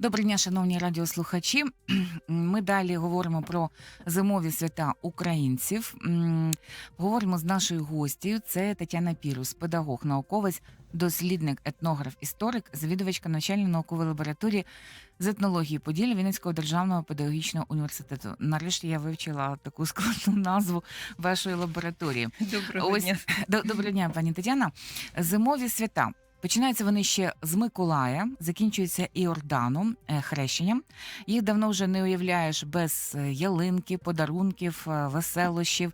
Доброго дня, шановні радіослухачі. Ми далі говоримо про зимові свята українців. Говоримо з нашою гостю. Це Тетяна Пірус, педагог, науковець, дослідник, етнограф, історик, завідувачка навчально-наукової лабораторії з етнології Поділля Вінницького державного педагогічного університету. Нарешті я вивчила таку складну назву вашої лабораторії. Доброго Ось дня. До- Доброго дня, пані Тетяна. Зимові свята. Починаються вони ще з Миколая, закінчуються Іорданом, е, хрещенням. Їх давно вже не уявляєш без е, ялинки, подарунків, е, веселощів.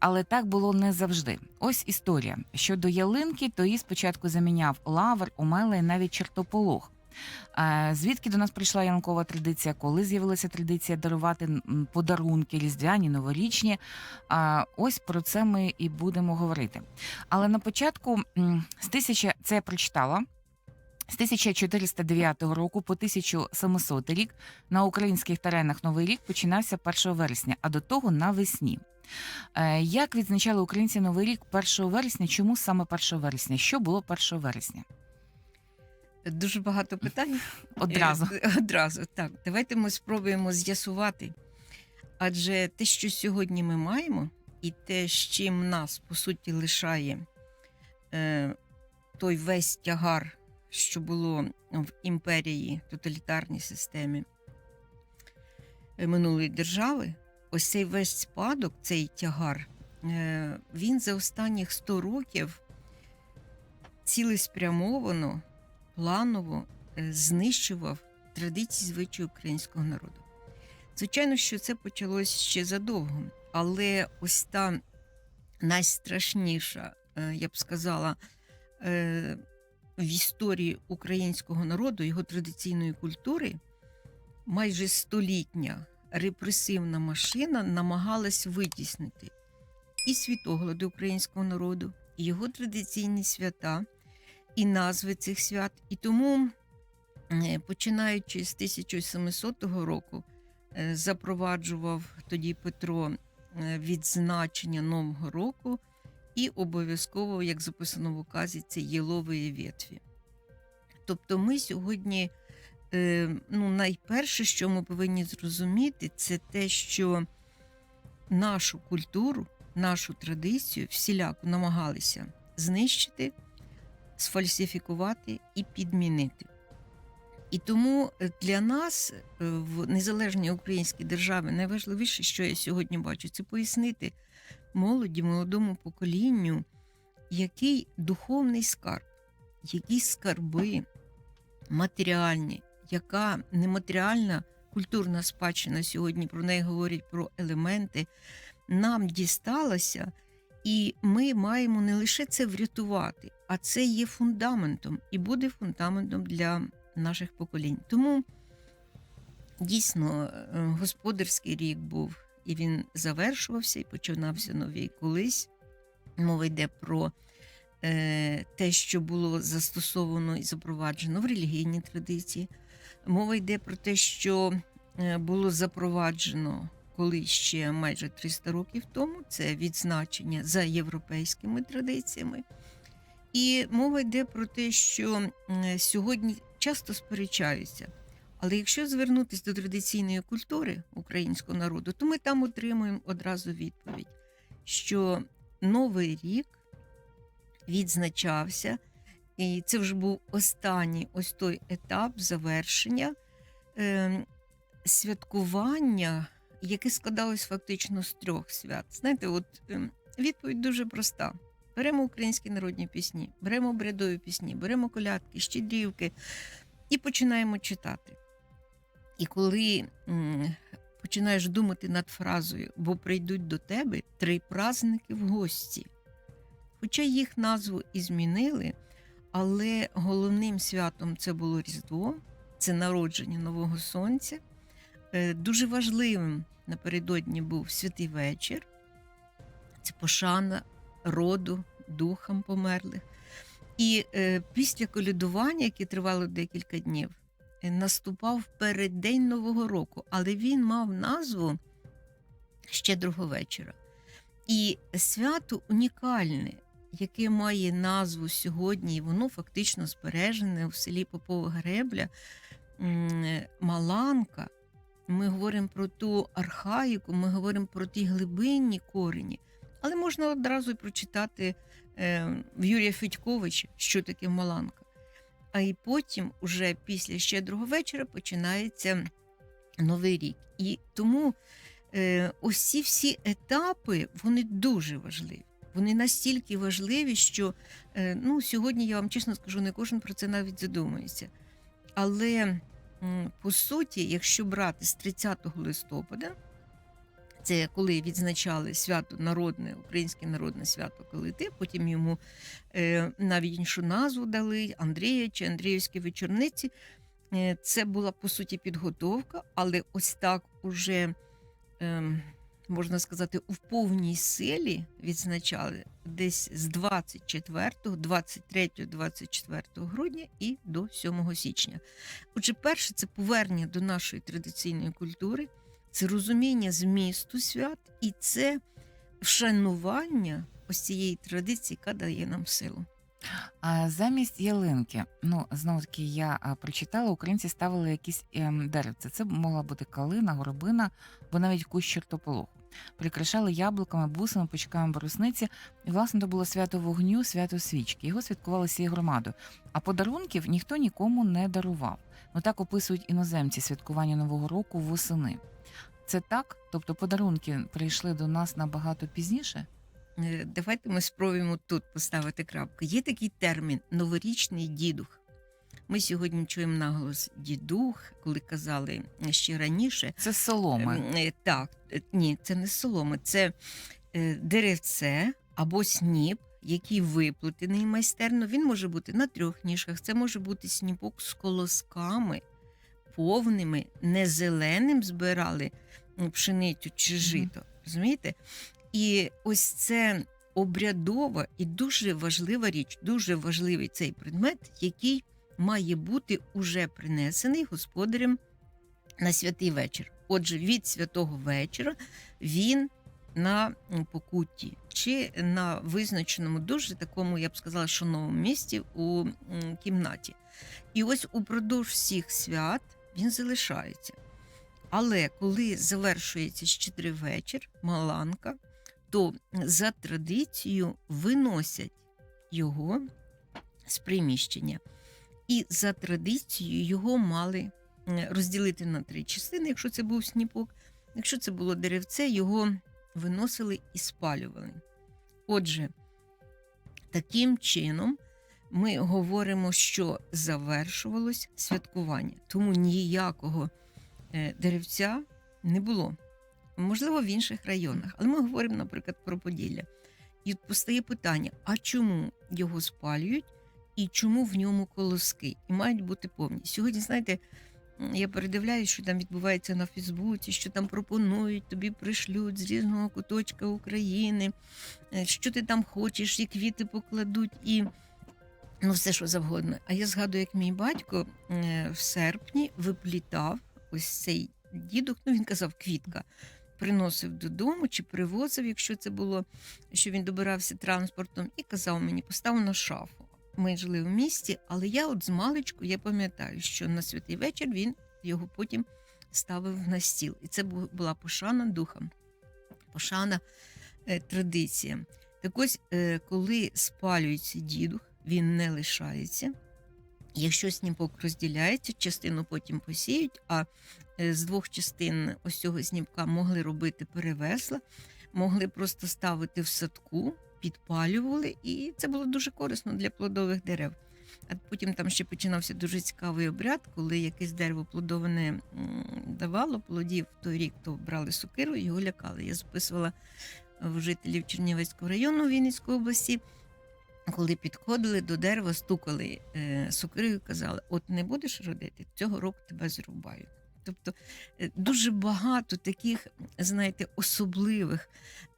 Але так було не завжди. Ось історія. Щодо ялинки, то її спочатку заміняв лавр, умела і навіть чертополох. Звідки до нас прийшла ялинкова традиція? Коли з'явилася традиція дарувати подарунки різдвяні, новорічні? Ось про це ми і будемо говорити. Але на початку з тисяча це я прочитала. З 1409 року по 1700 рік на українських теренах Новий рік починався 1 вересня, а до того навесні. Е, Як відзначали українці Новий рік 1 вересня? Чому саме 1 вересня? Що було 1 вересня? Дуже багато питань. Одразу. Е, Одразу. Так, давайте ми спробуємо з'ясувати. Адже те, що сьогодні ми маємо, і те, з чим нас, по суті, лишає е, той весь тягар, що було в імперії, тоталітарній системі е, минулої держави, ось цей весь спадок, цей тягар, е, він за останніх 100 років цілеспрямовано планово е, знищував традиції звичаї українського народу. Звичайно, що це почалось ще задовго, але ось та найстрашніша, е, я б сказала, е, в історії українського народу, його традиційної культури, майже столітня репресивна машина намагалась витіснити і світогляди українського народу, і його традиційні свята і назви цих свят. І тому, е, починаючи з 1700 року, е, запроваджував тоді Петро е, відзначення Нового року і обов'язково, як записано в указі, це єлової ветві. Тобто, ми сьогодні, ну, найперше, що ми повинні зрозуміти, це те, що нашу культуру, нашу традицію всіляко намагалися знищити сфальсифікувати і підмінити. І тому е, для нас е, в незалежній українській державі найважливіше, що я сьогодні бачу, це пояснити молоді, молодому поколінню, який духовний скарб, які скарби матеріальні, яка нематеріальна культурна спадщина сьогодні про неї говорять про елементи, нам дісталася. І ми маємо не лише це врятувати, а це є фундаментом і буде фундаментом для наших поколінь. Тому дійсно е, господарський рік був, і він завершувався і починався новий колись. Мова йде про е, те, що було застосовано і запроваджено в релігійній традиції. Мова йде про те, що е, було запроваджено коли ще майже 300 років тому це відзначення за європейськими традиціями. І мова йде про те, що сьогодні часто сперечаються. Але якщо звернутися до традиційної культури українського народу, то ми там отримуємо одразу відповідь, що Новий рік відзначався, і це вже був останній ось той етап завершення е, святкування яке складалось фактично з трьох свят. Знаєте, от ем, відповідь дуже проста: беремо українські народні пісні, беремо обрядові пісні, беремо колядки, щедрівки і починаємо читати. І коли м, починаєш думати над фразою, бо прийдуть до тебе три праздники в гості. Хоча їх назву і змінили, але головним святом це було Різдво, це народження Нового Сонця. Е, Дуже важливим напередодні був святий вечір, це пошана роду, духам померлих. І е, після колядування, яке тривало декілька днів, е, наступав переддень Нового року, але він мав назву Щедрого вечора. І свято унікальне, яке має назву сьогодні, і воно фактично збережене в селі Попова Гребля. маланка, ми говоримо про ту архаїку, ми говоримо про ті глибинні корені. Але можна одразу прочитати е, в Юрія Федьковича, що таке маланка. А і потім, уже після щедрого вечора, починається Новий рік. І тому е, ось ці всі етапи вони дуже важливі. Вони настільки важливі, що е, ну, сьогодні я вам чесно скажу, не кожен про це навіть задумується. Але по суті, якщо брати з 30 листопада, це коли відзначали свято народне, українське народне свято Калити, потім йому е, навіть іншу назву дали Андрія чи Андріївські вечорниці. Е, Це була по суті підготовка, але ось так уже ем, можна сказати, у повній силі відзначали десь з 24, 23, 24 грудня і до 7 січня. Отже, перше це повернення до нашої традиційної культури, це розуміння змісту свят і це вшанування ось цієї традиції, яка дає нам силу. А замість ялинки, ну знову таки, я прочитала, українці ставили якісь ем, деревця. Це могла бути калина, горобина, бо навіть кущ чортополоху. Прикрашали яблуками, бусами, пучками борусниці. І, власне, то було свято вогню, свято свічки. Його святкували всією громадою. А подарунків ніхто нікому не дарував. Ну так описують іноземці святкування Нового року восени. Це так? Тобто подарунки прийшли до нас набагато пізніше? Е, Давайте ми спробуємо тут поставити крапку. Є такий термін новорічний дідух. Ми сьогодні чуємо наголос дідух, коли казали ще раніше. Це соломи. Ем, е, Так, е, ні, це не соломи, це е, деревце або сніп, який виплетений майстерно. Він може бути на трьох ніжках. Це може бути сніпок з колосками, повними, не зеленим збирали пшеницю чи жито. Розумієте? І ось це обрядова і дуже важлива річ, дуже важливий цей предмет, який має бути уже принесений господарем на святий вечір. Отже, від святого вечора він на покутті чи на визначеному дуже такому, я б сказала, що новому місці у кімнаті. І ось упродовж всіх свят він залишається. Але коли завершується щедрий вечір, маланка, то за традицією виносять його з приміщення. І за традицією його мали розділити на три частини, якщо це був сніпок. Якщо це було деревце, його виносили і спалювали. Отже, таким чином ми говоримо, що завершувалось святкування, тому ніякого е, деревця не було. Можливо, в інших районах, але ми говоримо, наприклад, про Поділля. І постає питання: а чому його спалюють і чому в ньому колоски? І мають бути повні. Сьогодні, знаєте, я передивляюсь, що там відбувається на Фейсбуці, що там пропонують, тобі пришлють з різного куточка України, е, що ти там хочеш, і квіти покладуть, і ну, все, що завгодно. А я згадую, як мій батько е, в серпні виплітав ось цей дідок, ну він казав квітка. Приносив додому чи привозив, якщо це було, що він добирався транспортом, і казав мені, постав на шафу. Ми жили в місті, але я от з маличку я пам'ятаю, що на святий вечір він його потім ставив на стіл. І це була пошана духом, пошана е, традиція. Так ось, е, коли спалюється дідух, він не лишається. Якщо сніпок розділяється, частину потім посіють, а е, з двох частин ось цього сніпка могли робити перевесла, могли просто ставити в садку, підпалювали, і це було дуже корисно для плодових дерев. А потім там ще починався дуже цікавий обряд, коли якесь дерево плодоване давало плодів той рік, то брали сокиру і його лякали. Я записувала в жителів Чернівецького району Вінницької області. Коли підходили до дерева, стукали е, сокирою і казали: от не будеш родити, цього року тебе зрубаю. Тобто е, дуже багато таких, знаєте, особливих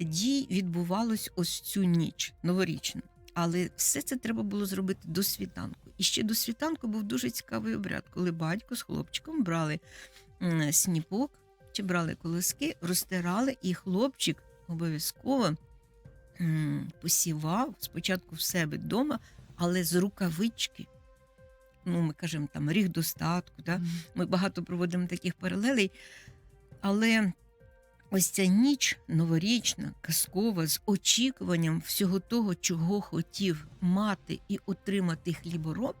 дій відбувалось ось цю ніч новорічну. Але все це треба було зробити до світанку. І ще до світанку був дуже цікавий обряд, коли батько з хлопчиком брали сніпок чи брали колоски, розтирали, і хлопчик обов'язково посівав спочатку в себе вдома, але з рукавички. Ну ми кажемо там ріг достатку. Да? Ми багато проводимо таких паралелей. Але ось ця ніч новорічна, казкова, з очікуванням всього того, чого хотів мати і отримати хлібороб,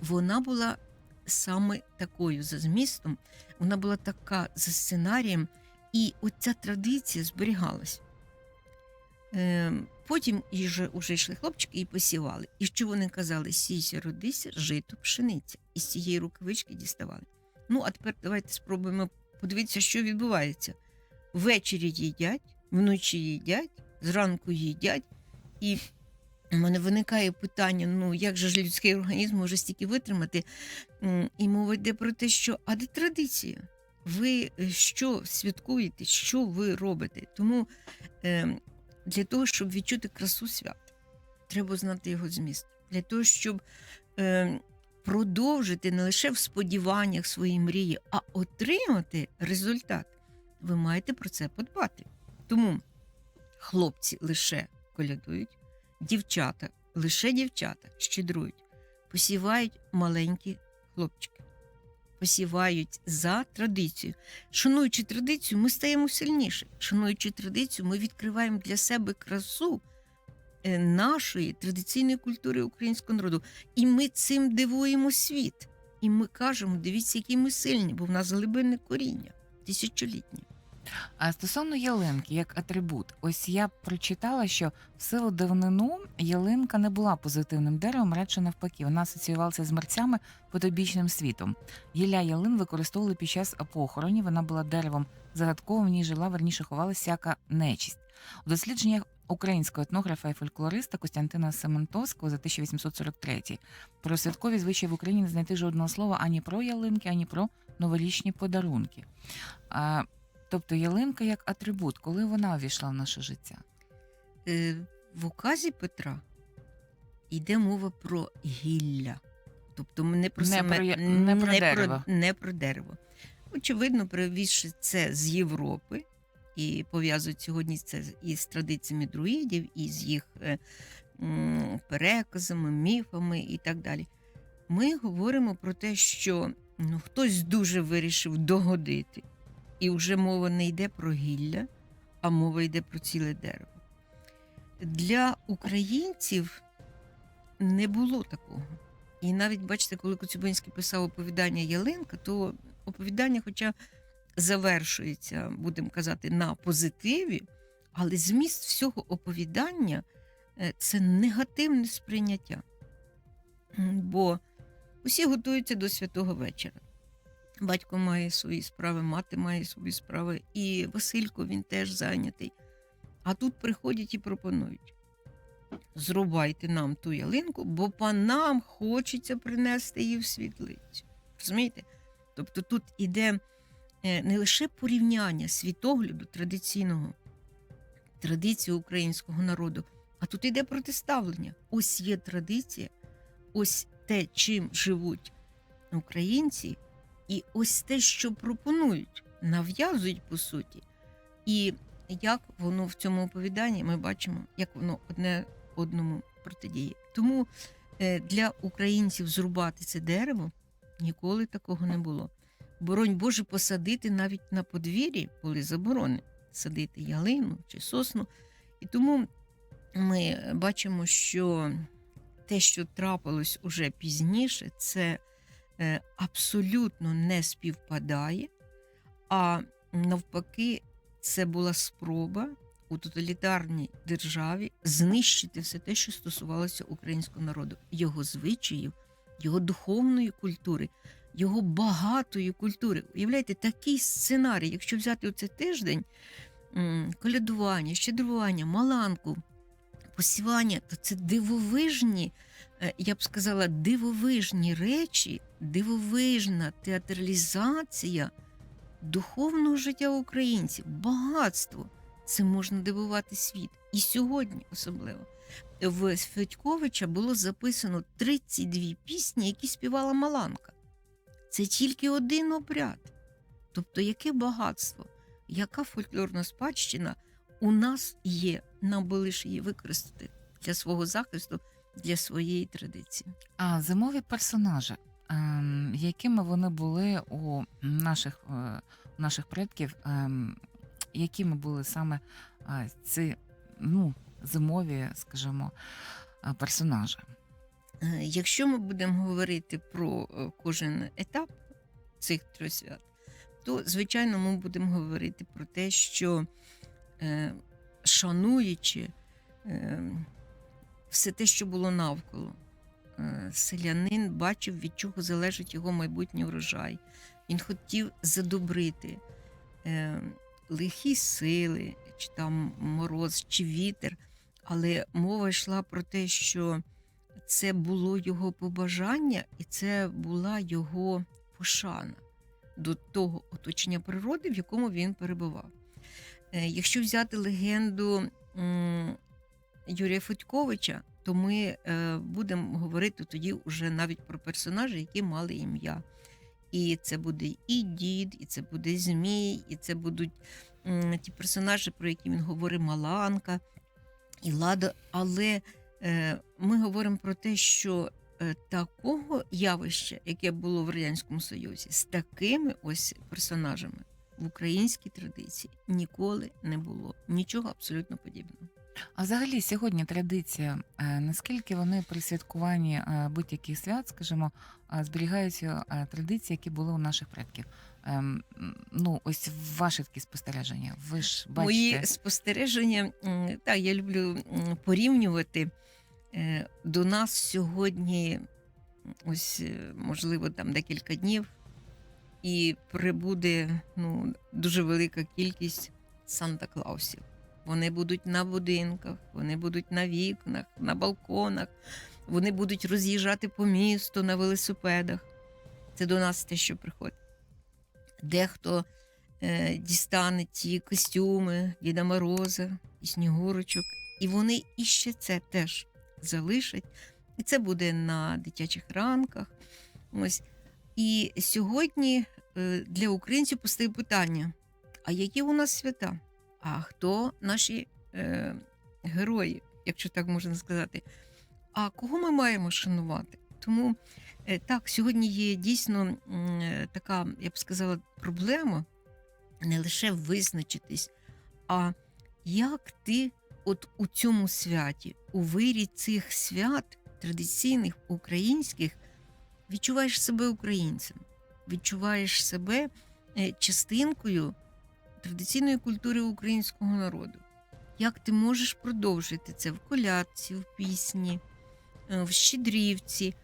вона була саме такою за змістом, вона була така за сценарієм, і оця традиція зберігалась. Е, потім вже, уже йшли хлопчики і посівали. І що вони казали? Сійся, родися, жито, пшениця. І з цієї рукавички діставали. Ну, а тепер давайте спробуємо подивитися, що відбувається. Ввечері їдять, вночі їдять, зранку їдять. І у мене виникає питання: ну як же ж людський організм може стільки витримати? І мова йде про те, що а де традиція? Ви е, що святкуєте, що ви робите? Тому е, для того, щоб відчути красу свята, треба знати його зміст. Для того, щоб е, продовжити не лише в сподіваннях свої мрії, а отримати результат, ви маєте про це подбати. Тому хлопці лише колядують, дівчата, лише дівчата щедрують, посівають маленькі хлопчики, посівають за традицію. Шануючи традицію, ми стаємо сильніше. Шануючи традицію, ми відкриваємо для себе красу е, нашої традиційної культури українського народу. І ми цим дивуємо світ. І ми кажемо: дивіться, які ми сильні, бо в нас глибинне коріння тисячолітнє. А стосовно ялинки як атрибут, ось я прочитала, що в силу давнину ялинка не була позитивним деревом, радше навпаки, вона асоціювалася з мерцями потойбічним світом. Гілля ялин використовували під час похоронів. Вона була деревом загадковим, в ній жила, верніше ховалася всяка нечість. У дослідженнях українського етнографа і фольклориста Костянтина Сементовського за 1843 про святкові звичаї в Україні не знайти жодного слова ані про ялинки, ані про новорічні подарунки. Тобто ялинка як атрибут, коли вона увійшла в наше життя? Е, В указі Петра йде мова про гілля. Тобто ми не про Не саме про я- не про не дерево. Про, не про дерево. Очевидно, привізши це з Європи і пов'язують сьогодні це із традиціями друїдів, і з їх е, переказами, міфами і так далі. Ми говоримо про те, що ну, хтось дуже вирішив догодити, і вже мова не йде про гілля, а мова йде про ціле дерево. Для українців не було такого. І навіть бачите, коли Коцюбинський писав оповідання Ялинка, то оповідання, хоча завершується, будемо казати, на позитиві, але зміст всього оповідання е, це негативне сприйняття. Бо усі готуються до святого вечора. Батько має свої справи, мати має свої справи, і Василько він теж зайнятий. А тут приходять і пропонують: зрубайте нам ту ялинку, бо панам хочеться принести її в світлицю. Розумієте? Тобто тут іде е, не лише порівняння світогляду традиційного, традиції українського народу, а тут іде протиставлення. Ось є традиція, ось те, чим живуть українці, і ось те, що пропонують, нав'язують по суті. І як воно в цьому оповіданні ми бачимо, як воно одне одному протидіє. Тому е, для українців зрубати це дерево ніколи такого не було. Боронь Боже, посадити навіть на подвір'ї були заборони садити ялину чи сосну. І тому ми бачимо, що те, що трапилось уже пізніше, це абсолютно не співпадає, а навпаки, це була спроба у тоталітарній державі знищити все те, що стосувалося українського народу, його звичаїв, його духовної культури, його багатої культури. Уявляєте, такий сценарій, якщо взяти оцей тиждень, колядування, щедрування, маланку, посівання, то це дивовижні, е, я б сказала, дивовижні речі, дивовижна театралізація духовного життя українців, багатство. Це можна дивувати світ. І сьогодні особливо. В Федьковича було записано 32 пісні, які співала Маланка. Це тільки один обряд. Тобто, яке багатство, яка фольклорна спадщина у нас є, нам би лише її використати для свого захисту, для своєї традиції. А зимові персонажі ем, якими вони були у наших, е, у наших предків, ем, якими були саме е, ці ну, зимові, скажімо, е, персонажі? Якщо ми будемо говорити про кожен етап цих трьох свят, то звичайно ми будемо говорити про те, що шануючи е, все те, що було навколо, е, селянин бачив, від чого залежить його майбутній врожай. Він хотів задобрити е, лихі сили, чи там мороз, чи вітер, але мова йшла про те, що це було його побажання, і це була його пошана до того оточення природи, в якому він перебував. Е, Якщо взяти легенду Юрія Федьковича, то ми е, будемо говорити тоді вже навіть про персонажі, які мали ім'я. І це буде і дід, і це буде Змій, і це будуть ті персонажі, про які він говорить Маланка і Лада. Але е, ми говоримо про те, що е, такого явища, яке було в Радянському Союзі, з такими ось персонажами в українській традиції ніколи не було. Нічого абсолютно подібного. А взагалі сьогодні традиція, е, наскільки вони при святкуванні е, будь-яких свят, скажімо, е, зберігаються е, традиції, які були у наших предків? Ем, Ну, ось ваші такі спостереження. Ви ж бачите. Мої спостереження, м, так, я люблю м, порівнювати. Е, До нас сьогодні, ось е, можливо, там декілька днів, і прибуде ну, дуже велика кількість Санта-Клаусів. Вони будуть на будинках, вони будуть на вікнах, на балконах, вони будуть роз'їжджати по місту на велосипедах. Це до нас те, що приходить. Дехто е, дістане ті костюми Діда Мороза і Снігурочок, і вони іще це теж залишать. І це буде на дитячих ранках. Ось. І сьогодні е, для українців постає питання: а які у нас свята? А хто наші е, герої, якщо так можна сказати? А кого ми маємо шанувати? Тому е, так, сьогодні є дійсно е, така, я б сказала, проблема не лише визначитись, а як ти от у цьому святі, у вирі цих свят традиційних українських, відчуваєш себе українцем, відчуваєш себе е, частинкою традиційної культури українського народу. Як ти можеш продовжити це в колядці, в пісні, е, в щедрівці?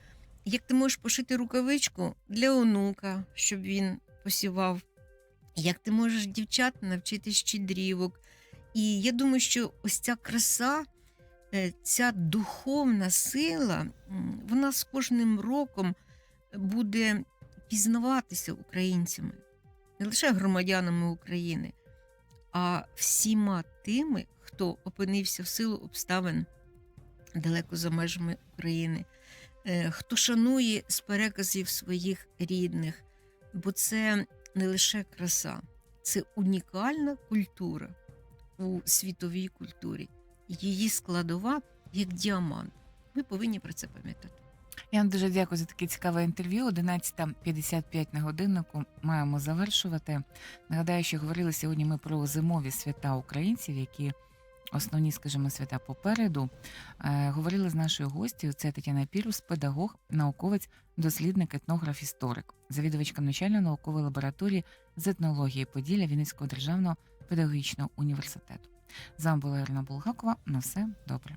Як ти можеш пошити рукавичку для онука, щоб він посівав? Як ти можеш дівчат навчити щедрівок? І я думаю, що ось ця краса, е, ця духовна сила, вона з кожним роком буде пізнаватися українцями, не лише громадянами України, а всіма тими, хто опинився в силу обставин далеко за межами України, е, хто шанує з переказів своїх рідних, бо це не лише краса, це унікальна культура у світовій культурі. Її складова як діамант. Ми повинні про це пам'ятати. Я вам дуже дякую за таке цікаве інтерв'ю. 11.55 на годиннику маємо завершувати. Нагадаю, що говорили сьогодні ми про зимові свята українців, які основні, скажімо, свята попереду. Е, говорили з нашою гостю. Це Тетяна Пірус, педагог, науковець, дослідник, етнограф, історик, завідувачка навчально-наукової лабораторії з етнології Поділля Вінницького державного педагогічного університету. З вами була Ірина Булгакова. На все добре.